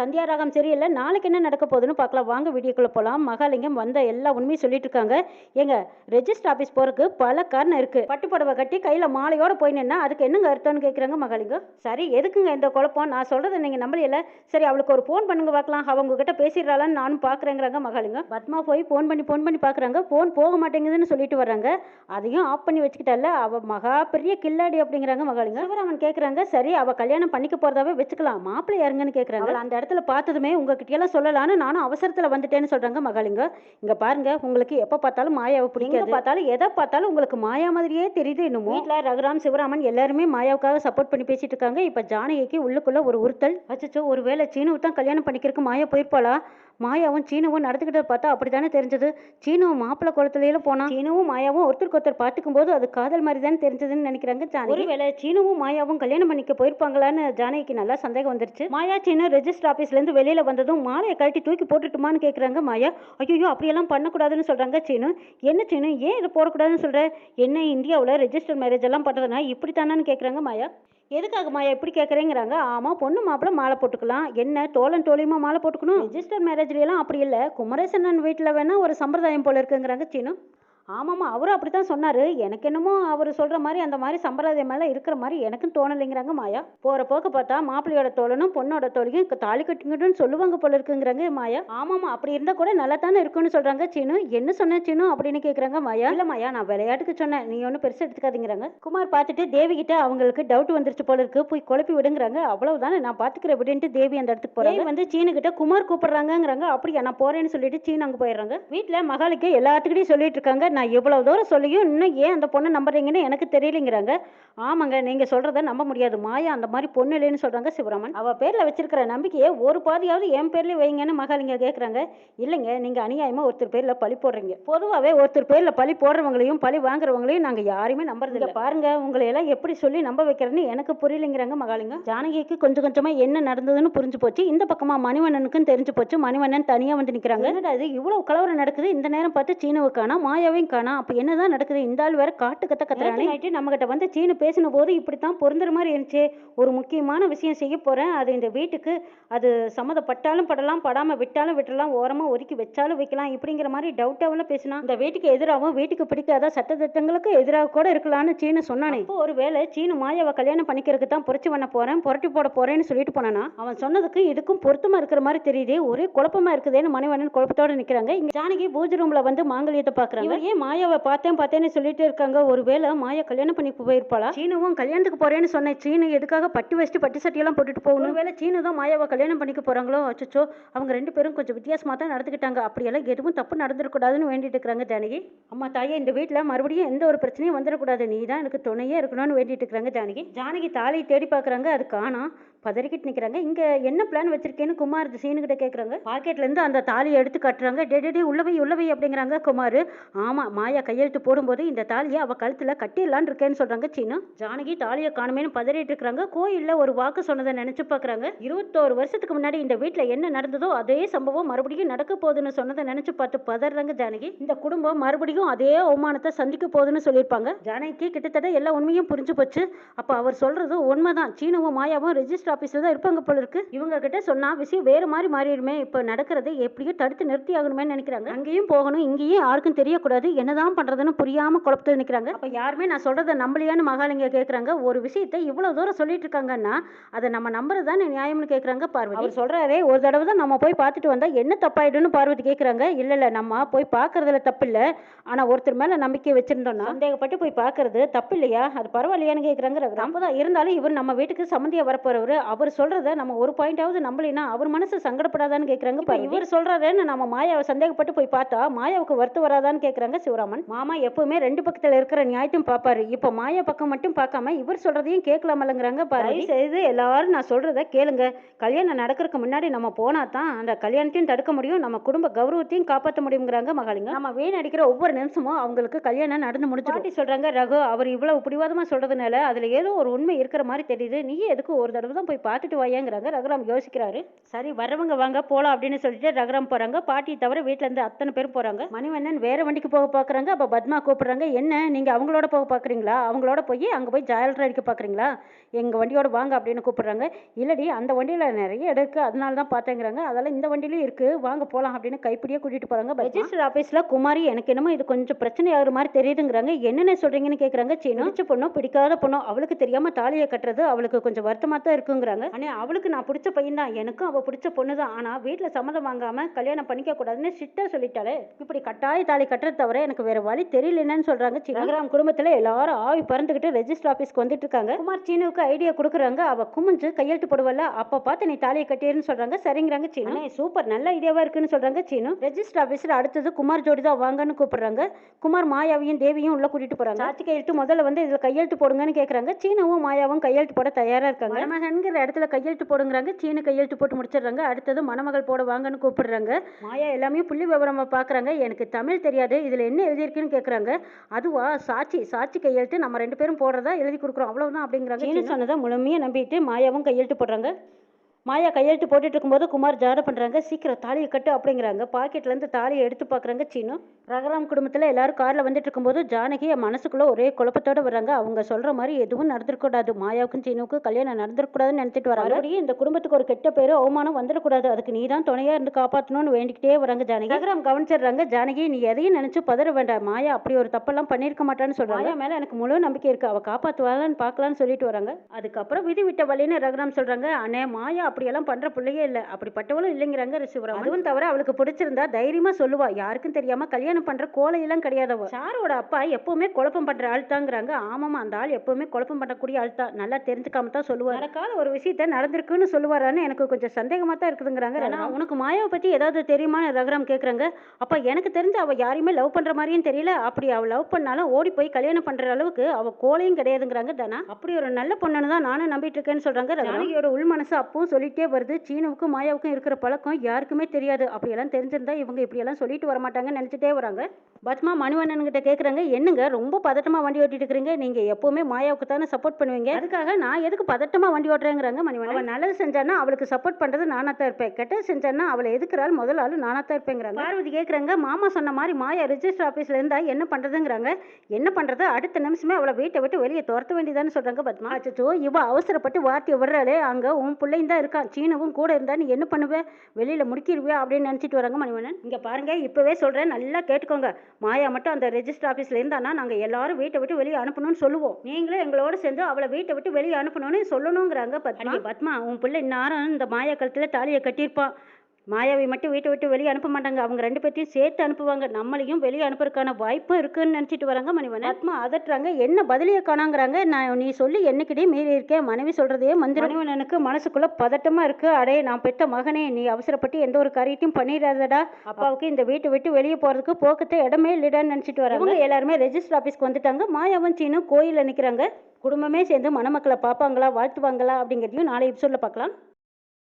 சந்தியா ராகம் சரியில்லை நாளைக்கு என்ன நடக்க போகுதுன்னு பார்க்கலாம். வாங்க வீடியோக்குள்ளே போகலாம் மகாலிங்கம் வந்த எல்லா உண்மையும் சொல்லிட்டு இருக்காங்க. ஏங்க ரெஜிஸ்டர் ஆஃபீஸ் போகிறதுக்கு பல காரணம் இருக்குது பட்டுப்படவை கட்டி கையில் மாலையோட போய் நின்னா அதுக்கு என்னங்க அர்த்தம்னு கேட்குறாங்க மகாலிங்கம்? சரி எதுக்குங்க இந்த குழப்பம்? நான் சொல்கிறத நீங்கள் நம்பலையில சரி அவளுக்கு ஒரு ஃபோன் பண்ணுங்க பார்க்கலாம். அவங்க கிட்ட பேசிடுறாளான்னு நானும் பார்க்குறேங்கிறாங்க மகாலிங்கம். பத்மா போய் ஃபோன் பண்ணி ஃபோன் பண்ணி பார்க்குறாங்க. ஃபோன் போக மாட்டேங்குதுன்னு சொல்லிட்டு வர்றாங்க. அதையும் ஆஃப் பண்ணி வச்சுக்கிட்டால அவ மகா பெரிய கில்லாடி அப்படிங்கிறாங்க மகாலிங்கம். அவன் கேட்குறாங்க சரி அவ கல்யாணம் பண்ணிக்க போறதாவே வச்சுக்கலாம். மாப்பிள்ளை யாருங்கன்னு கேட்குறாங்க அந்த இடத்துல பார்த்ததுமே உங்ககிட்ட எல்லாம் சொல்லலான்னு நானும் அவசரத்தில் வந்துட்டேன்னு சொல்றாங்க மகாலிங்கம் இங்க பாருங்க உங்களுக்கு எப்போ பார்த்தாலும் மாயாவை பிடிக்காது. பார்த்தாலும் எதை பார்த்தாலும் உங்களுக்கு மாயா மாதிரியே தெரியுது இன்னும் வீட்டில் ரகுராம் சிவராமன் எல்லாருமே மாயாவுக்காக சப்போர்ட் பண்ணி பேசிட்டு இருக்காங்க. இப்போ ஜானகிக்கு உள்ளுக்குள்ள ஒரு உறுத்தல். அச்சச்சோ ஒருவேளை சீனுவை தான் கல்யாணம் பண்ணிக்கிறதுக்கு மாயா போயிருப்பாளா? மாயாவும் சீனுவும் நடந்துக்கிட்டதை பார்த்தா அப்படித்தானே தெரிஞ்சது. சீனுவும் மாப்பிள்ளை குளத்துலையில போனா சீனுவும் மாயாவும் ஒருத்தருக்கு ஒருத்தர் பார்த்துக்கும் போது அது காதல் மாதிரி தானே தெரிஞ்சதுன்னு நினைக்கிறாங்க ஜானகி. ஒருவேளை சீனுவும் மாயாவும் கல்யாணம் பண்ணிக்க போயிருப்பாங்களான்னு ஜானகிக்கு நல்லா சந்தேகம் வந்துருச்சு. மாயா சீனு ரெஜிஸ்டர் ஆஃபீஸ்லேருந்து வெளியில் வந்ததும் மாலையை கழட்டி தூக்கி போட்டுட்டுமான்னு கேட்குறாங்க மாயா. ஐயோ அப்படியெல்லாம் பண்ணக்கூடாதுன்னு சொல்கிறாங்க சீனு. என்ன சீனு ஏன் இதை போடக்கூடாதுன்னு சொல்கிற என்ன இந்தியாவில் ரெஜிஸ்டர் மேரேஜ் எல்லாம் பண்ணுறதுனா இப்படி தானான்னு கேட்குறாங்க மாயா. எதுக்காக மாயா இப்படி கேட்குறேங்கிறாங்க ஆமாம் பொண்ணு மாப்பிள்ள மாலை போட்டுக்கலாம். என்ன தோழன் தோழியுமா மாலை போட்டுக்கணும்? ரெஜிஸ்டர் மேரேஜ்லாம் அப்படி இல்லை. குமரேசன் வீட்டில் வேணால் ஒரு சம்பிரதாயம் போல இருக்குங்கிறாங்க சீனு. ஆமாம்மா அவரும் அப்படி தான் சொன்னார். எனக்கு என்னமோ அவர் சொல்கிற மாதிரி அந்த மாதிரி சம்பிரதாயம் மேலே இருக்கிற மாதிரி எனக்கும் தோணலைங்கிறாங்க மாயா. போகிற போக்கு பார்த்தா மாப்பிள்ளையோட தோழனும் பொண்ணோட தோழியும் தாலி கட்டிங்கன்னு சொல்லுவாங்க போல இருக்குங்கிறாங்க மாயா. ஆமாம்மா அப்படி இருந்தால் கூட நல்லா தானே இருக்குன்னு சொல்கிறாங்க சீனு. என்ன சொன்ன சீனு அப்படின்னு கேட்குறாங்க மாயா. இல்லை மாயா நான் விளையாட்டுக்கு சொன்னேன். நீ ஒன்றும் பெருசாக எடுத்துக்காதீங்கிறாங்க. குமார் பார்த்துட்டு தேவி கிட்ட அவங்களுக்கு டவுட் வந்துருச்சு போல இருக்கு. போய் குழப்பி விடுங்கிறாங்க. அவ்வளவுதானே நான் பார்த்துக்கிறேன் அப்படின்ட்டு தேவி அந்த இடத்துக்கு போகிறாங்க வந்து சீனு கிட்ட குமார் கூப்பிடுறாங்கங்கிறாங்க. அப்படியா நான் போறேன்னு சொல்லிட்டு சீனு அங்கே போயிடுறாங்க. வீட்டில் மகாலிக்கு எல்லாத்துக்கிட்டையும் சொல்லிட்டு இருக்காங்க. நான் இவ்வளவு தூரம் சொல்லியும் இன்னும் ஏன் அந்த பொண்ணை நம்புறீங்கன்னு எனக்கு தெரியலைங்கிறாங்க. ஆமாங்க நீங்க சொல்றத நம்ப முடியாது. மாயா அந்த மாதிரி பொண்ணு இல்லைன்னு சொல்றாங்க சிவராமன். அவ பேர்ல வச்சிருக்கிற நம்பிக்கையை ஒரு பாதியாவது என் பேர்லயே வைங்கன்னு மகாலிங்க கேக்குறாங்க. இல்லைங்க நீங்க அநியாயமா ஒருத்தர் பேர்ல பழி போடுறீங்க. பொதுவாகவே ஒருத்தர் பேர்ல பழி போடுறவங்களையும் பழி வாங்குறவங்களையும் நாங்க யாருமே நம்புறது இல்ல. பாருங்க உங்களை எல்லாம் எப்படி சொல்லி நம்ப வைக்கிறேன்னு எனக்கு புரியலைங்கிறாங்க மகாலிங்கம் ஜானகிக்கு கொஞ்சம் கொஞ்சமா என்ன நடந்ததுன்னு புரிஞ்சு போச்சு. இந்த பக்கமா மணிவண்ணனுக்கும் தெரிஞ்சு போச்சு. மணிவண்ணன் தனியா வந்து நிக்கிறாங்க. என்னடா இது? இவ்வளவு கலவரம் நடக்குது. இந்த நேரம் பார்த்து சீனுவை காணா மாயாவையும் காணா அப்ப என்னதான் நடக்குது? இந்த ஆள் வேற காட்டு கத்த கத்துறானே. நைட்டு நம்ம கிட்ட வந்து சீனு பேசின போது இப்படித்தான் பொருந்துற மாதிரி இருந்துச்சு. ஒரு முக்கியமான விஷயம் செய்ய போறேன். அது இந்த வீட்டுக்கு அது சம்மதப்பட்டாலும் படலாம் படாம விட்டாலும் விட்டுறலாம் ஓரமா ஒதுக்கி வச்சாலும் வைக்கலாம் இப்படிங்கிற மாதிரி டவுட்டாவில் பேசினா இந்த வீட்டுக்கு எதிராகவும் வீட்டுக்கு பிடிக்காத சட்டத்திட்டங்களுக்கு எதிராக கூட இருக்கலாம்னு சீனு சொன்னானே. இப்போ ஒரு வேளை சீனு மாயாவை கல்யாணம் பண்ணிக்கிறதுக்கு தான் புரட்சி பண்ண போறேன் புரட்டி போட போறேன்னு சொல்லிட்டு போனானா அவன் சொன்னதுக்கு இதுக்கும் பொருத்தமா இருக்கிற மாதிரி தெரியுது ஒரே குழப்பமா இருக்குதேன்னு மணிவண்ணன் குழப்பத்தோட நிக்கிறாங்க. இங்க ஜானகி பூஜை ரூம்ல வந்து மாங்கல்யத்தை பாக்குறாங்க. இவர் ஏன் மாயாவை பார்த்தேன் பார்த்தேன்னு சொல்லிட்டு இருக்காங்க. ஒருவேளை மாயா கல்யாணம் பண்ணி போயிருப்பாளா? சீனுவும் கல்யாணத்துக்கு போறேன்னு சொன்னேன். சீனு எதுக்காக பட்டு வச்சுட்டு பட்டு சட்டியெல்லாம் போட்டுட்டு போகணும்? ஒருவேளை சீனு தான் மாயாவை கல்யாணம் பண்ணிக்க போறாங்களோ? அச்சோ அவங்க ரெண்டு பேரும் கொஞ்சம் வித்தியாசமா தான் நடந்துக்கிட்டாங்க. அப்படியெல்லாம் எதுவும் தப்பு நடந்துடக்கூடாதுன்னு வேண்டிட்டு இருக்காங்க ஜானகி. அம்மா தாயே இந்த வீட்டில் மறுபடியும் எந்த ஒரு பிரச்சனையும் வந்துடக்கூடாது. நீ தான் எனக்கு துணையே இருக்கணும்னு வேண்டிட்டு இருக்காங்க ஜானகி. ஜானகி தாலியை தேடி பார்க்குறாங்க. அது காணோம். பதறிக்கிட்டு நிற்கிறாங்க இங்கே என்ன பிளான் வச்சிருக்கேன்னு குமார் சீனுக்கிட்ட கேட்குறாங்க பாக்கெட்லேருந்து அந்த தாலியை எடுத்து கட்டுறாங்க. டெடி உள்ள டே உள்ளவை உள்ளவை அப்படிங்கிறாங்க குமார். ஆமாம் மாயா கையெழுத்து போடும்போது இந்த தாலியை அவள் கழுத்தில் கட்டிடலான்னு இருக்கேன்னு சொல்கிறாங்க சீனு. ஜானகி தாலியை காணுமேனு பதறிட்டு இருக்கிறாங்க. கோயிலில் ஒரு வாக்கு சொன்னதை நினச்சி பார்க்குறாங்க இருபத்தோரு வருஷத்துக்கு முன்னாடி இந்த வீட்டில் என்ன நடந்ததோ அதே சம்பவம் மறுபடியும் நடக்க போகுதுன்னு சொன்னதை நினச்சி பார்த்து பதறாங்க ஜானகி. இந்த குடும்பம் மறுபடியும் அதே அவமானத்தை சந்திக்க போகுதுன்னு சொல்லியிருப்பாங்க. ஜானகி கிட்டத்தட்ட எல்லா உண்மையும் புரிஞ்சு போச்சு. அப்போ அவர் சொல்கிறது உண்மைதான். சீனவும் மாயாவும் ரெஜிஸ்டர் ஆஃபீஸில் தான் இருப்பாங்க போல இருக்கு. இவங்க கிட்ட சொன்னா விஷயம் வேறு மாதிரி மாறிடுமே. இப்போ நடக்கிறதை எப்படியோ தடுத்து நிறுத்தி ஆகணுமே நினைக்கிறாங்க. அங்கேயும் போகணும் இங்கேயும் யாருக்கும் தெரியக்கூடாது. என்னதான் பண்றதுன்னு புரியாம குழப்பத்தில் நினைக்கிறாங்க அப்போ யாருமே நான் சொல்றதை நம்பலையான்னு மகாலிங்க கேட்குறாங்க ஒரு விஷயத்தை இவ்வளவு தூரம் சொல்லிட்டு இருக்காங்கன்னா அதை நம்ம நம்புறது தானே நியாயம்னு கேட்குறாங்க பார்வதி. அவர் சொல்றாரே ஒரு தடவை தான் நம்ம போய் பார்த்துட்டு வந்தா என்ன தப்பாயிடும்னு பார்வதி கேட்குறாங்க இல்லை இல்லை நம்ம போய் பார்க்கறதுல தப்பு இல்லை. ஆனால் ஒருத்தர் மேலே நம்பிக்கை வச்சிருந்தோம்னா சந்தேகப்பட்டு போய் பார்க்கறது தப்பு இல்லையா? அது பரவாயில்லையான்னு கேட்குறாங்க நம்ம தான் இருந்தாலும் இவர் நம்ம வீட்டுக்கு சம்மந்தியா வரப்போறவர். அவர் சொல்றத நம்ம ஒரு பாயிண்டாவது நம்பலைன்னா அவர் மனசு சங்கடப்படாதான்னு கேட்குறாங்க இப்போ இவர் சொல்றாருன்னு நம்ம மாயாவை சந்தேகப்பட்டு போய் பார்த்தா மாயாவுக்கு வருத்தம் வராதான்னு கேட்குறாங்க சிவராமன். மாமா எப்பவுமே ரெண்டு பக்கத்தில் இருக்கிற நியாயத்தையும் பார்ப்பாரு இப்போ மாயா பக்கம் மட்டும் பார்க்காம இவர் சொல்றதையும் கேட்கலாமல்லங்கிறாங்க பாரு செய்து எல்லாரும் நான் சொல்றத கேளுங்க. கல்யாணம் நடக்கிறதுக்கு முன்னாடி நம்ம போனா தான் அந்த கல்யாணத்தையும் தடுக்க முடியும். நம்ம குடும்ப கௌரவத்தையும் காப்பாற்ற முடியுங்கிறாங்க மகாலிங்க நம்ம வீண் அடிக்கிற ஒவ்வொரு நிமிஷமும் அவங்களுக்கு கல்யாணம் நடந்து முடிஞ்சு பாட்டி சொல்றாங்க ரகு அவர் இவ்வளவு பிடிவாதமா சொல்றதுனால அதுல ஏதோ ஒரு உண்மை இருக்கிற மாதிரி தெரியுது. நீ எதுக்கு ஒரு தடவை தான் போய் பார்த்துட்டு வாயேங்கிறாங்க. ரகுராம் யோசிக்கிறாரு. சரி வர்றவங்க வாங்க போகலாம் அப்படின்னு சொல்லிட்டு ரகுராம் போகிறாங்க பாட்டி தவிர வீட்டில் இருந்து அத்தனை பேரும் போகிறாங்க மணிவண்ணன் வேற வண்டிக்கு போக பார்க்குறாங்க அப்போ பத்மா கூப்பிடுறாங்க என்ன நீங்கள் அவங்களோட போக பார்க்குறீங்களா அவங்களோட போய் அங்கே போய் ஜாயல்ரா அடிக்க பார்க்குறீங்களா எங்கள் வண்டியோட வாங்க அப்படின்னு கூப்பிடுறாங்க. இல்லடி அந்த வண்டியில் நிறைய இருக்குது அதனால தான் பார்த்தேங்கிறாங்க. அதெல்லாம் இந்த வண்டியிலையும் இருக்குது வாங்க போகலாம் அப்படின்னு கைப்பிடியே கூட்டிகிட்டு போகிறாங்க ரெஜிஸ்டர் ஆஃபீஸில் குமாரி எனக்கு என்னமோ இது கொஞ்சம் பிரச்சனை ஆகுற மாதிரி தெரியுதுங்கிறாங்க. என்னென்ன சொல்கிறீங்கன்னு கேட்குறாங்க சீனு பிடிச்ச பொண்ணும் பிடிக்காத பொண்ணும் அவளுக்கு தெரியாமல் தாலியை கட்டுறது அவளுக்கு கொஞ்சம் வருத்தமாக தான் இருக்குங்கிறாங்க ஆனால் அவளுக்கு நான் பிடிச்ச பையன் தான். எனக்கும் அவள் பிடிச்ச பொண்ணு தான். ஆனால் வீட்டில் சம்மதம் வாங்காமல் கல்யாணம் பண்ணிக்க கூடாதுன்னு சிட்டா சொல்லிட்டாலே இப்படி கட்டாய தாலி கட்டுறது தவிர எனக்கு வேற வழி தெரியலன்னு சொல்கிறாங்க சிவகிராம் குடும்பத்தில் எல்லாரும் ஆவி பறந்துக்கிட்டு ரெஜிஸ்டர் ஆஃபீஸ்க்கு வந்துட்டு இருக்காங்க. குமார் சீனுவுக்கு ஐடியா கொடுக்குறாங்க. அவ குமிஞ்சு கையெழுத்து போடுவல்ல. அப்போ பார்த்து நீ தாலியை கட்டிடுன்னு சொல்கிறாங்க சரிங்கிறாங்க சீனு. சூப்பர். நல்ல ஐடியாவாக இருக்குன்னு சொல்கிறாங்க சீனு. ரெஜிஸ்டர் ஆஃபீஸில் அடுத்தது குமார் ஜோடி தான் வாங்கன்னு கூப்பிடுறாங்க. குமார் மாயாவையும் தேவியும் உள்ள கூட்டிட்டு போறாங்க. சாட்சி கையெழுத்து முதல்ல வந்து இதுல கையெழுத்து போடுங்கன்னு கேக்குறாங்க. சீனவும் மாயாவும் கையெழுத்து போட தயாரா இருக்காங்க. மணமகன்கிற இடத்துல கையெழுத்து போடுங்கிறாங்க சீனு கையெழுத்து போட்டு முடிச்சிடுறாங்க அடுத்தது மணமகள் போட வாங்கன்னு கூப்பிடுறாங்க. மாயா எல்லாமே புள்ளி விவரமா பாக்குறாங்க. எனக்கு தமிழ் தெரியாது. இதுல என்ன எழுதியிருக்குன்னு கேக்குறாங்க. அதுவா? சாட்சி சாட்சி கையெழுத்து நம்ம ரெண்டு பேரும் போடுறதா எழுதி கொடுக்குறோம். அவ்வளவுதான் அப்படிங்கிறாங்க சீனு. சொன்னதை முழுமையா நம்பிட்டு மாயாவும் கையெழுத்து போடுறாங்க. மாயா கையெழுத்து போட்டுட்டு இருக்கும்போது குமார் ஜாட பண்ணுறாங்க சீக்கிரம் தாலியை கட்டு அப்படிங்கிறாங்க. பாக்கெட்லேருந்து தாலியை எடுத்து பார்க்குறாங்க சீனு. ரகராம் குடும்பத்தில் எல்லாரும் காரில் வந்துட்டு இருக்கும்போது ஜானகி மனசுக்குள்ளே ஒரே குழப்பத்தோட வர்றாங்க. அவங்க சொல்கிற மாதிரி எதுவும் நடந்துருக்கூடாது மாயாவுக்கும் சீனுவுக்கும் கல்யாணம் நடந்துருக்கூடாதுன்னு நினச்சிட்டு வராங்க. மறுபடியும் இந்த குடும்பத்துக்கு ஒரு கெட்ட பேர் அவமானம் வந்துடக்கூடாது அதுக்கு நீ தான் துணையாக இருந்து காப்பாற்றணும்னு வேண்டிக்கிட்டே வராங்க ஜானகி. ரகராம் கவனிச்சிடுறாங்க. ஜானகி நீ எதையும் நினச்சி பதற வேண்டாம். மாயா அப்படி ஒரு தப்பெல்லாம் பண்ணியிருக்க மாட்டான்னு சொல்கிறாங்க மாயா மேலே எனக்கு முழு நம்பிக்கை இருக்குது அவள் காப்பாற்றுவாளான்னு பார்க்கலான்னு சொல்லிட்டு வராங்க. அதுக்கப்புறம் விதி விட்ட வழின்னு ரகுராம் சொல்கிறாங்க அண்ணே மாயா அப்படியெல்லாம் பண்ற பிள்ளையே இல்லை. அப்படிப்பட்டவளும் இல்லைங்கிறாங்க ரிஷிவராம் அதுவும் தவிர அவளுக்கு பிடிச்சிருந்தா தைரியமா சொல்லுவா. யாருக்கும் தெரியாம கல்யாணம் பண்ற கோலையெல்லாம் கிடையாதவ சாரோட அப்பா எப்பவுமே குழப்பம் பண்ற ஆள் தாங்கிறாங்க. ஆமாமா அந்த ஆள் எப்பவுமே குழப்பம் பண்ணக்கூடிய ஆள் தான். நல்லா தெரிஞ்சுக்காம தான் சொல்லுவார். நடக்காத ஒரு விஷயத்த நடந்திருக்குன்னு சொல்லுவாரான்னு எனக்கு கொஞ்சம் சந்தேகமா தான் இருக்குதுங்கிறாங்க ஆனா உனக்கு மாயாவை பத்தி ஏதாவது தெரியுமான்னு ரகுராம் கேக்குறாங்க. அப்ப எனக்கு தெரிஞ்சு அவ யாரையுமே லவ் பண்ற மாதிரியும் தெரியல. அப்படி அவ லவ் பண்ணாலும் ஓடி போய் கல்யாணம் பண்ற அளவுக்கு அவ கோலையும் கிடையாதுங்கிறாங்க தானா. அப்படி ஒரு நல்ல பொண்ணுன்னு தான் நானும் நம்பிட்டு இருக்கேன்னு சொல்றாங்க ஜானகியோட உள் மனசு அப்பவும் சொல்லிட்டே வருது. சீனுவுக்கும் மாயாவுக்கும் இருக்கிற பழக்கம் யாருக்குமே தெரியாது. அப்படியெல்லாம் தெரிஞ்சிருந்தா இவங்க இப்படியெல்லாம் சொல்லிட்டு வர மாட்டாங்கன்னு நினைச்சிட்டே வராங்க. பத்மா மணிவண்ணன் கிட்ட கேக்குறாங்க என்னங்க ரொம்ப பதட்டமா வண்டி ஓட்டிட்டு இருக்கிறீங்க? நீங்க எப்பவுமே மாயாவுக்கு தானே சப்போர்ட் பண்ணுவீங்க? அதுக்காக நான் எதுக்கு பதட்டமா வண்டி ஓட்டுறேங்கிறாங்க மணிவண்ணன். அவன் நல்லது செஞ்சானா அவளுக்கு சப்போர்ட் பண்றது நானா தான் இருப்பேன். கெட்டது செஞ்சானா அவளை எதுக்குறாள்? முதல் ஆளு நானா தான் இருப்பேங்கிறாங்க. பார்வதி கேக்குறாங்க மாமா சொன்ன மாதிரி மாயா ரெஜிஸ்டர் ஆபீஸ்ல இருந்தா என்ன பண்றதுங்கிறாங்க? என்ன பண்றது? அடுத்த நிமிஷமே அவளை வீட்டை விட்டு வெளியே துரத்த வேண்டியதான்னு சொல்றாங்க பத்மா. அச்சோ இவ அவசரப்பட்டு வார்த்தையை விடுறாளே அங்க உன் பிள்ளையும் தான் இருக்கான் சீனவும் கூட இருந்தா நீ என்ன பண்ணுவேன் வெளியில முடிக்கிடுவியா அப்படின்னு நினைச்சிட்டு வராங்க மணிவண்ணன். இங்க பாருங்க இப்பவே சொல்றேன் நல்லா கேட்டுக்கோங்க. மாயா மட்டும் அந்த ரெஜிஸ்டர் ஆபீஸ்ல இருந்தானா நாங்க எல்லாரும் வீட்டை விட்டு வெளியே அனுப்பணும்னு சொல்லுவோம். நீங்களும் எங்களோட சேர்ந்து அவளை வீட்டை விட்டு வெளியே அனுப்பணும்னு சொல்லணுங்கிறாங்க பத்மா. பத்மா உன் பிள்ளை இந்நேரம் இந்த மாயா கழுத்துல தாலியை கட்டியிருப்பான் மாயாவை மட்டும் வீட்டை விட்டு வெளியே அனுப்ப மாட்டாங்க. அவங்க ரெண்டு பேர்த்தையும் சேர்த்து அனுப்புவாங்க. நம்மளையும் வெளியே அனுப்புறதுக்கான வாய்ப்பும் இருக்குன்னு நினச்சிட்டு வராங்க மணிவன் ஆத்மா அதட்டுறாங்க. என்ன பதிலியை காணாங்கிறாங்க? நான் நீ சொல்லி என்னைக்கிட்டே மீறி இருக்கேன் மனைவி சொல்றதே மந்திர மணிவனனுக்கு மனசுக்குள்ள பதட்டமா இருக்கு. அடே நான் பெற்ற மகனே நீ அவசரப்பட்டு எந்த ஒரு காரியத்தையும் பண்ணிடாதடா. அப்பாவுக்கு இந்த வீட்டை விட்டு வெளியே போறதுக்கு போக்கத்தை இடமே இல்லைடான்னு நினச்சிட்டு வராங்க. எல்லாருமே ரெஜிஸ்டர் ஆஃபீஸ்க்கு வந்துட்டாங்க. மாயாவும் சீனும் கோயிலில் நிற்கிறாங்க குடும்பமே சேர்ந்து மணமக்களை பார்ப்பாங்களா வாழ்த்துவாங்களா அப்படிங்கிறதையும் நாளை எபிசோடில் பார்க்கலாம்.